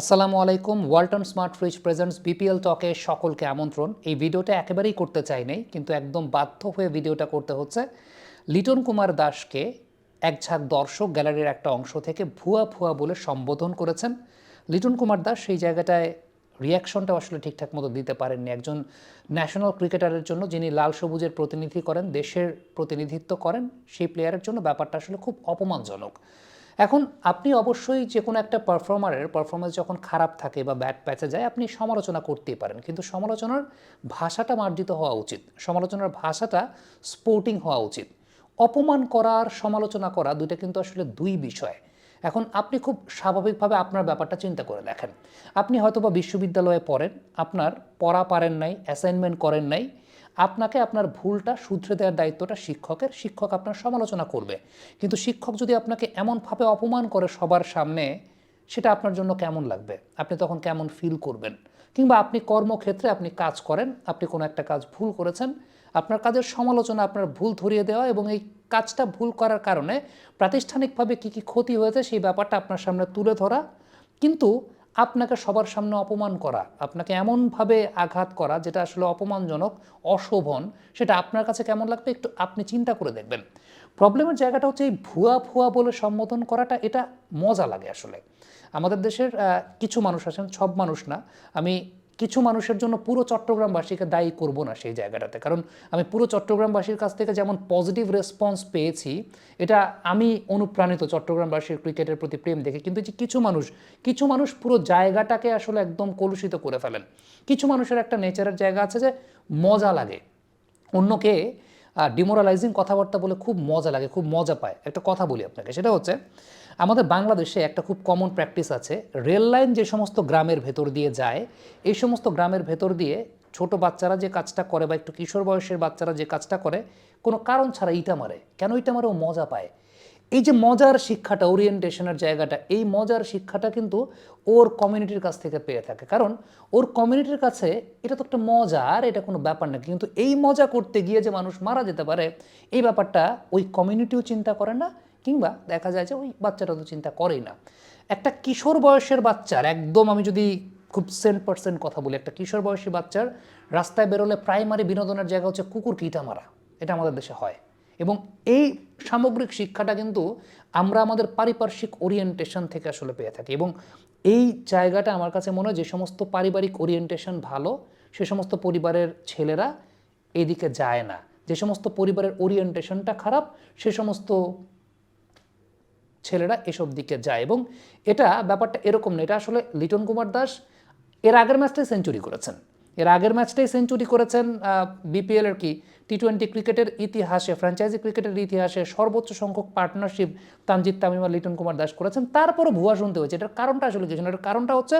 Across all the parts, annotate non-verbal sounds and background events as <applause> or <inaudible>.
আসসালামু আলাইকুম, Walton smart fridge presents BPL টকে সকলকে আমন্ত্রণ। এই ভিডিওটা একেবারেই করতে চাই নাই, কিন্তু একদম বাধ্য হয়ে ভিডিওটা করতে হচ্ছে লিটন কুমার দাসকে এক ঝাঁক দর্শক গ্যালারির একটা অংশ থেকে ভুয়া ভুয়া বলে সম্বোধন করেছেন। লিটন কুমার দাস সেই জায়গাটায় রিয়াকশনটা আসলে ঠিকঠাক মতো দিতে পারেননি। একজন ন্যাশনাল ক্রিকেটারের জন্য যিনি লাল সবুজের প্রতিনিধি করেন, দেশের প্রতিনিধিত্ব করেন, সেই প্লেয়ারের জন্য ব্যাপারটা আসলে খুব অপমানজনক। এখন আপনি অবশ্যই যে কোনো একটা পারফর্মারের পারফরমেন্স যখন খারাপ থাকে বা ব্যাট প্যাচে যায়, আপনি সমালোচনা করতেই পারেন। কিন্তু সমালোচনার ভাষাটা মার্জিত হওয়া উচিত। সমালোচনার ভাষাটা স্পোর্টিং হওয়া উচিত। অপমান করা আর সমালোচনা করা দুইটা কিন্তু আসলে দুই বিষয়। এখন আপনি খুব স্বাভাবিকভাবে আপনার ব্যাপারটা চিন্তা করে দেখেন। আপনি হয়তো বা বিশ্ববিদ্যালয়ে পড়েন, আপনার পড়া পারেন নাই অ্যাসাইনমেন্ট করেন নাই আপনাকে আপনার ভুলটা শুধরে দেওয়ার দায়িত্বটা শিক্ষকের। শিক্ষক আপনার সমালোচনা করবে। কিন্তু শিক্ষক যদি আপনাকে এমনভাবে অপমান করে সবার সামনে, সেটা আপনার জন্য কেমন লাগবে? আপনি তখন কেমন ফিল করবেন? কিংবা আপনি কর্মক্ষেত্রে আপনি কাজ করেন, আপনি কোনো একটা কাজ ভুল করেছেন, আপনার কাজের সমালোচনা, আপনার ভুল ধরিয়ে দেওয়া এবং এই কাজটা ভুল করার কারণে প্রাতিষ্ঠানিকভাবে কী কী ক্ষতি হয়েছে সেই ব্যাপারটা আপনার সামনে তুলে ধরা। কিন্তু আপনাকে সবার সামনে অপমান করা, আপনাকে এমনভাবে আঘাত করা যেটা আসলে অপমানজনক, অশোভন, সেটা আপনার কাছে কেমন লাগবে একটু আপনি চিন্তা করে দেখবেন। প্রবলেমের জায়গাটা হচ্ছে এই ভুয়া ভুয়া বলে সম্বোধন করাটা, এটা মজা লাগে আসলে। আমাদের দেশের কিছু মানুষ আছেন, সব মানুষ না। আমি কিছু মানুষের জন্য পুরো চট্টগ্রামবাসীকে দায়ী করব না সেই জায়গাটাতে। কারণ আমি পুরো চট্টগ্রামবাসীর কাছ থেকে যেমন পজিটিভ রেসপন্স পেয়েছি, এটা আমি অনুপ্রাণিত চট্টগ্রামবাসীর ক্রিকেটের প্রতি প্রেম দেখে। কিন্তু যে কিছু মানুষ কিছু মানুষ পুরো জায়গাটাকে আসলে একদম কলুষিত করে ফেলেন। কিছু মানুষের একটা নেচারের জায়গা আছে যে মজা লাগে। অন্যকে ডিমোরালাইজিং কথাবার্তা বলে খুব মজা লাগে, খুব মজা পায়। একটা কথা বলি আপনাকে, সেটা হচ্ছে আমাদের বাংলাদেশে একটা খুব কমন প্র্যাকটিস আছে রেল লাইন যে সমস্ত গ্রামের ভেতর দিয়ে যায়, এই সমস্ত গ্রামের ভেতর দিয়ে ছোট বাচ্চারা যে কাজটা করে বা একটু কিশোর বয়সের বাচ্চারা যে কাজটা করে, কোনো কারণ ছাড়া ইটা মারে। কেন ইটা মারে? ও মজা পায়। এই যে মজার শিক্ষাটা ওরিয়েন্টেশনের জায়গাটা, এই মজার শিক্ষাটা কিন্তু ওর কমিউনিটির কাছ থেকে পেয়ে থাকে। কারণ ওর কমিউনিটির কাছে এটা তো একটা মজার এটা কোনো ব্যাপার না। কিন্তু এই মজা করতে গিয়ে যে মানুষ মারা যেতে পারে, এই ব্যাপারটা ওই কমিউনিটিও চিন্তা করে না, কিংবা দেখা যায় যে ওই বাচ্চাটা তো চিন্তা করেই না। একটা কিশোর বয়সের বাচ্চার, একদম আমি যদি খুব সেন্ট পার্সেন্ট কথা বলি, একটা কিশোর বয়সী বাচ্চার রাস্তায় বেরোলে প্রাইমারি বিনোদনের জায়গা হচ্ছে কুকুর কিটা মারা। এটা আমাদের দেশে হয়। এবং এই সামগ্রিক শিক্ষাটা কিন্তু আমরা আমাদের পারিপার্শ্বিক ওরিয়েন্টেশন থেকে আসলে পেয়ে থাকি এবং এই জায়গাটা আমার কাছে মনে হয় যে সমস্ত পারিবারিক ওরিয়েন্টেশন ভালো, সে সমস্ত পরিবারের ছেলেরা এদিকে যায় না। যে সমস্ত পরিবারের ওরিয়েন্টেশনটা খারাপ, সে সমস্ত ছেলেরা এসব দিকে যায় এবং এটা ব্যাপারটা এরকম না, এটা আসলে লিটন কুমার দাস এর আগের ম্যাচটাই সেঞ্চুরি করেছেন। এর আগের ম্যাচটাই সেঞ্চুরি করেছেন বিপিএল এর কি টি টোয়েন্টি ক্রিকেটের ইতিহাসে ফ্র্যাঞ্চাইজি ক্রিকেটের ইতিহাসে সর্বোচ্চ সংখ্যক পার্টনারশিপ তানজিৎ তামিম আর লিটন কুমার দাস করেছেন। তারপরও ভুয়া শুনতে হয়েছে। এটার কারণটা আসলে কিছু না এটার কারণটা হচ্ছে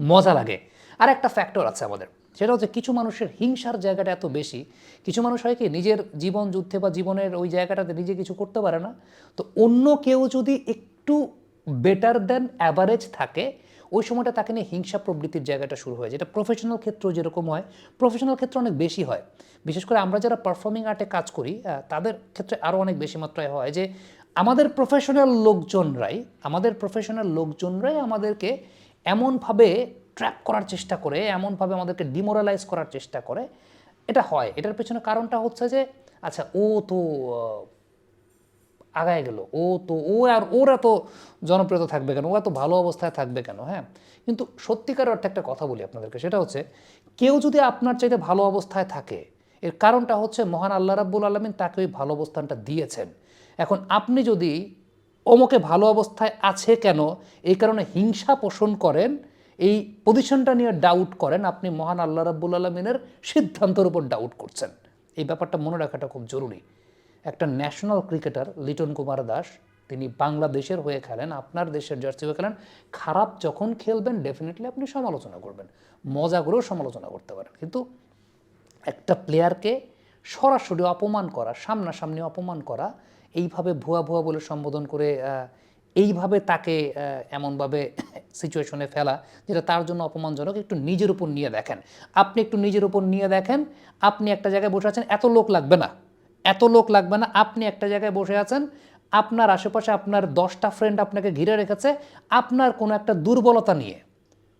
মজা লাগে। আর একটা ফ্যাক্টর আছে আমাদের। সেটা হচ্ছে কিছু মানুষের হিংসার জায়গাটা এত বেশি। কিছু মানুষ হয় কি? নিজের জীবন যুদ্ধে বা জীবনের ওই জায়গাটাতে নিজে কিছু করতে পারে না। তো অন্য কেউ যদি একটু বেটার দেন অ্যাভারেজ থাকে ওই সময়টা তাকে নিয়ে হিংসা প্রবৃত্তির জায়গাটা শুরু হয়, যেটা প্রফেশনাল ক্ষেত্র যেরকম হয় প্রফেশনাল ক্ষেত্রে অনেক বেশি হয়। বিশেষ করে আমরা যারা পারফর্মিং আর্টে কাজ করি তাদের ক্ষেত্রে আরও অনেক বেশি মাত্রায় হয় যে, আমাদের প্রফেশনাল লোকজনরাই, আমাদের প্রফেশনাল লোকজনরাই আমাদেরকে এমনভাবে ট্র্যাপ করার চেষ্টা করে, এমনভাবে আমাদেরকে ডিমোরালাইজ করার চেষ্টা করে, এটা হয়। এটার পেছনে কারণটা হচ্ছে যে আচ্ছা ও তো আগায় গেল। ও তো, ও আর ওর এত জনপ্রিয়তা থাকবে কেন? ও এত ভালো অবস্থায় থাকবে কেন? হ্যাঁ? কিন্তু সত্যিকার অর্থে একটা কথা বলি আপনাদেরকে, সেটা হচ্ছে কেউ যদি আপনার চাইতে ভালো অবস্থায় থাকে, এর কারণটা হচ্ছে মহান আল্লাহ রাব্বুল আলমিন তাকে ওই ভালো অবস্থানটা দিয়েছেন। এখন আপনি যদি অমুকে ভালো অবস্থায় আছে কেন, এই কারণে হিংসা পোষণ করেন, এই পজিশনটা নিয়ে ডাউট করেন, আপনি মহান আল্লাহ রাব্বুল আলমিনের সিদ্ধান্তের উপর ডাউট করছেন। এই ব্যাপারটা মনে রাখাটা খুব জরুরি। একটা ন্যাশনাল ক্রিকেটার লিটন কুমার দাস, তিনি বাংলাদেশের হয়ে খেলেন, আপনার দেশের জার্সি হয়ে খেলেন। খারাপ যখন খেলবেন ডেফিনেটলি আপনি সমালোচনা করবেন। মজা করেও সমালোচনা করতে পারেন। কিন্তু একটা প্লেয়ারকে সরাসরি অপমান করা, সামনাসামনি অপমান করা, এইভাবে ভুয়া ভুয়া বলে সম্বোধন করে এইভাবে তাকে এমনভাবে <coughs> সিচুয়েশনে ফেলা, যেটা তার জন্য অপমানজনক, একটু নিজের উপর নিয়ে দেখেন। আপনি একটু নিজের উপর নিয়ে দেখেন, আপনি একটা জায়গায় বসে আছেন, এত লোক লাগবে না। এত লোক লাগবে না, আপনি একটা জায়গায় বসে আছেন, আপনার আশেপাশে আপনার দশটা ফ্রেন্ড আপনাকে ঘিরে রেখেছে, আপনার কোনো একটা দুর্বলতা নিয়ে।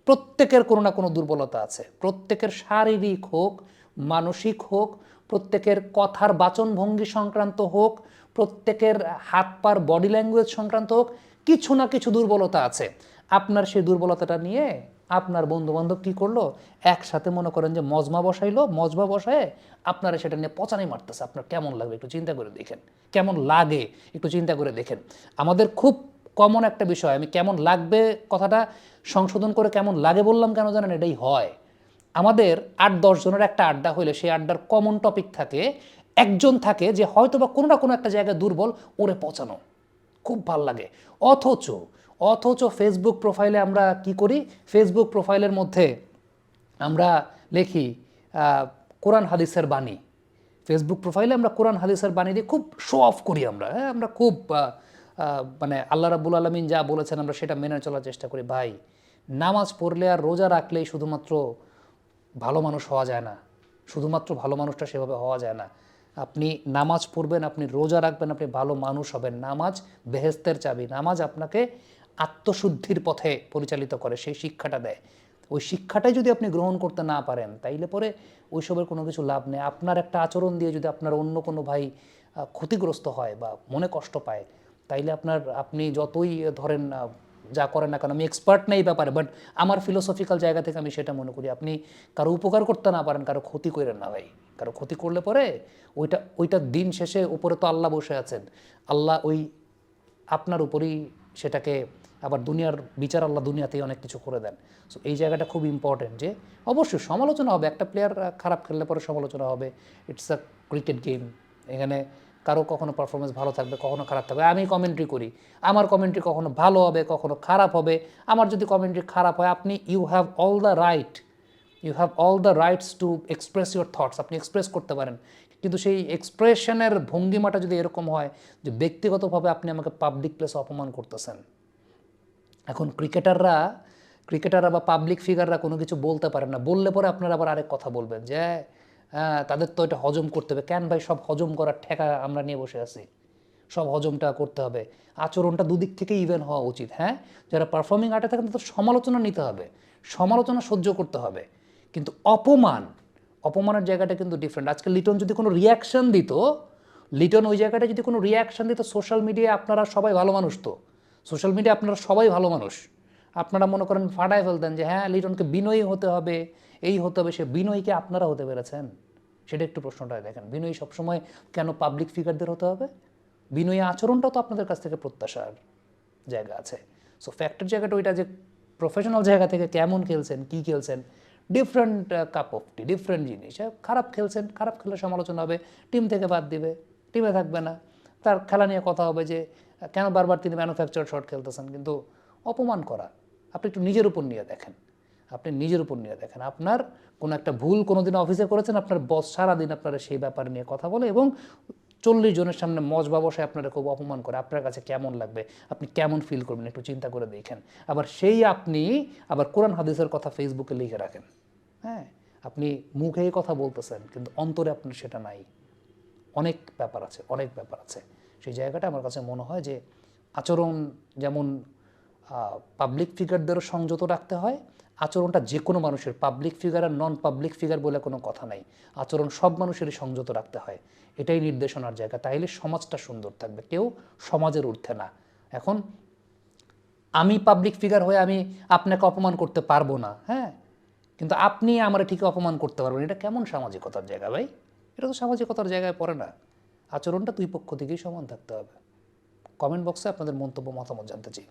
প্রত্যেকের কোনো না কোনো দুর্বলতা আছে। প্রত্যেকের শারীরিক হোক, মানসিক হোক, প্রত্যেকের কথার বাচনভঙ্গি সংক্রান্ত হোক, প্রত্যেকের হাত পার বডি ল্যাঙ্গুয়েজ সংক্রান্ত হোক, কিছু না কিছু দুর্বলতা আছে। আপনার সেই দুর্বলতাটা নিয়ে আপনার বন্ধু বান্ধব কী করল? একসাথে মনে করেন যে মজমা বসাইলো, মজমা বসায় আপনারা সেটা নিয়ে পচানি মারতেছে। আপনার কেমন লাগবে? একটু চিন্তা করে দেখেন। কেমন লাগে? একটু চিন্তা করে দেখেন। আমাদের খুব কমন একটা বিষয়, আমি কেমন লাগবে কথাটা সংশোধন করে কেমন লাগে বললাম কেন জানেন? এটাই হয়। আমাদের আট জনের একটা আড্ডা হইলে সেই আড্ডার কমন টপিক থাকে, একজন থাকে যে হয়তো বা কোনো না কোনো একটা জায়গায় দুর্বল, ওরে পচানো। খুব ভালো লাগে। অথচ অথচ ফেসবুক প্রোফাইলে আমরা কি করি? ফেসবুক প্রোফাইলের মধ্যে আমরা লিখি কোরআন হাদিসের বাণী। ফেসবুক প্রোফাইলে আমরা কোরআন হাদিসের বাণী দিয়ে খুব শো অফ করি আমরা। হ্যাঁ আমরা খুব মানে আল্লাহ রাবুল আলমিন যা বলেছেন আমরা সেটা মেনে চলার চেষ্টা করি। ভাই, নামাজ পড়লে আর রোজা রাখলেই শুধুমাত্র ভালো মানুষ হওয়া যায় না। শুধুমাত্র ভালো মানুষটা সেভাবে হওয়া যায় না। আপনি নামাজ পড়বেন, আপনি রোজা রাখবেন, আপনি ভালো মানুষ হবেন। নামাজ বেহেস্তের চাবি। নামাজ আপনাকে আত্মশুদ্ধির পথে পরিচালিত করে, সেই শিক্ষাটা দেয়। ওই শিক্ষাটাই যদি আপনি গ্রহণ করতে না পারেন, তাইলে পরে ওইসবের কোনো কিছু লাভ নেই। আপনার একটা আচরণ দিয়ে যদি আপনার অন্য কোনো ভাই ক্ষতিগ্রস্ত হয় বা মনে কষ্ট পায়, তাইলে আপনার, আপনি যতই ধরেন যা করেন না কেন, আমি এক্সপার্ট নেই ব্যাপারে বাট আমার ফিলোসফিক্যাল জায়গা থেকে আমি সেটা মনে করি। আপনি কারও উপকার করতে না পারেন, কারও ক্ষতি করেন না ভাই। কারও ক্ষতি করলে পরে ওইটা ওইটা দিন শেষে উপরে তো আল্লাহ বসে আছেন। আল্লাহ ওই আপনার উপরেই সেটাকে আবার দুনিয়ার বিচার আল্লাহ দুনিয়াতেই অনেক কিছু করে দেন। সো এই জায়গাটা খুব ইম্পর্টেন্ট যে, অবশ্যই সমালোচনা হবে। একটা প্লেয়ার খারাপ খেললে পরে সমালোচনা হবে। ইটস আ ক্রিকেট গেম এখানে কারও কখনো পারফরমেন্স ভালো থাকবে, কখনো খারাপ থাকবে। আমি কমেন্ট্রি করি। আমার কমেন্ট্রি কখনো ভালো হবে, কখনো খারাপ হবে। আমার যদি কমেন্ট্রি খারাপ হয়, আপনি you have all the right you have all the rights to express your thoughts আপনি এক্সপ্রেস করতে পারেন। কিন্তু সেই এক্সপ্রেশনের ভঙ্গিমাটা যদি এরকম হয়, যে ব্যক্তিগতভাবে আপনি আমাকে পাবলিক প্লেসে অপমান করতেছেন এখন ক্রিকেটাররা ক্রিকেটাররা বা পাবলিক ফিগাররা কোনো কিছু বলতে পারেন না। বললে পরে আপনারা আবার আরেক কথা বলবেন যে তাদের তো এটা হজম করতে হবে। কেন ভাই সব হজম করার ঠেকা আমরা নিয়ে বসে আছি? সব হজমটা করতে হবে। আচরণটা দুদিক থেকে ইভেন হওয়া উচিত হ্যাঁ? যারা পারফর্মিং আর্টে থাকেন তাদের সমালোচনা নিতে হবে। সমালোচনা সহ্য করতে হবে। কিন্তু অপমান, অপমানের জায়গাটা কিন্তু ডিফারেন্ট আজকে লিটন যদি কোনো রিয়াকশন দিত, লিটন ওই জায়গাটা যদি কোনো রিয়াকশন দিত সোশ্যাল মিডিয়ায় আপনারা সবাই ভালো মানুষ তো। সোশ্যাল মিডিয়া আপনারা সবাই ভালো মানুষ। আপনারা মনে করেন ফাটায় ফেলতেন যে হ্যাঁ লিটনকে বিনয়ী হতে হবে এই হতে হবে সে বিনয়ীকে আপনারা হতে পেরেছেন? সেটা একটু প্রশ্নটা দেখেন। বিনয়ী সবসময় কেন পাবলিক ফিগারদের হতে হবে? বিনয়ী আচরণটাও তো আপনাদের কাছ থেকে প্রত্যাশার জায়গা আছে। সো ফ্যাক্টর জায়গাটা ওইটা যে প্রফেশনাল জায়গা থেকে কেমন খেলছেন কি খেলছেন different cup of tea different জিনিস। হ্যাঁ, খারাপ খেলছেন খারাপ খেলে সমালোচনা হবে টিম থেকে বাদ দিবে টিমে থাকবে না। তার খেলা নিয়ে কথা হবে যে কেন বারবার তিনি ম্যানুফ্যাকচার শট খেলতেছেন? কিন্তু অপমান করা। আপনি একটু নিজের উপর নিয়ে দেখেন। আপনি নিজের উপর নিয়ে দেখেন। আপনার কোনো একটা ভুল কোনো দিন অফিসে করেছেন, আপনার বস সারাদিন আপনারা সেই ব্যাপার নিয়ে কথা বলে এবং চল্লিশ জনের সামনে মজবা বসে আপনারা খুব অপমান করে, আপনার কাছে কেমন লাগবে? আপনি কেমন ফিল করবেন? একটু চিন্তা করে দেখেন। আবার সেই আপনি আবার কোরআন হাদিসের কথা ফেসবুকে লিখে রাখেন। হ্যাঁ? আপনি মুখেই কথা বলতেছেন, কিন্তু অন্তরে আপনার সেটা নাই। অনেক ব্যাপার আছে, অনেক ব্যাপার আছে। সেই জায়গাটা আমার কাছে মনে হয় যে আচরণ যেমন পাবলিক ফিগারদেরও সংযত রাখতে হয়, আচরণটা যে কোনো মানুষের পাবলিক ফিগার আর নন পাবলিক ফিগার বলে কোনো কথা নাই। আচরণ সব মানুষেরই সংযত রাখতে হয়। এটাই নির্দেশনার জায়গা। তাইলে সমাজটা সুন্দর থাকবে। কেউ সমাজের ঊর্ধ্বে না। এখন আমি পাবলিক ফিগার হয়ে আমি আপনাকে অপমান করতে পারব না হ্যাঁ? কিন্তু আপনি আমার ঠিক অপমান করতে পারবেন। এটা কেমন সামাজিকতার জায়গা ভাই? এটা তো সামাজিকতার জায়গায় পড়ে না। আচরণটা দুই পক্ষ থেকেই সমান থাকতে হবে। কমেন্ট বক্সে আপনাদের মন্তব্য মতামত জানতে চাই।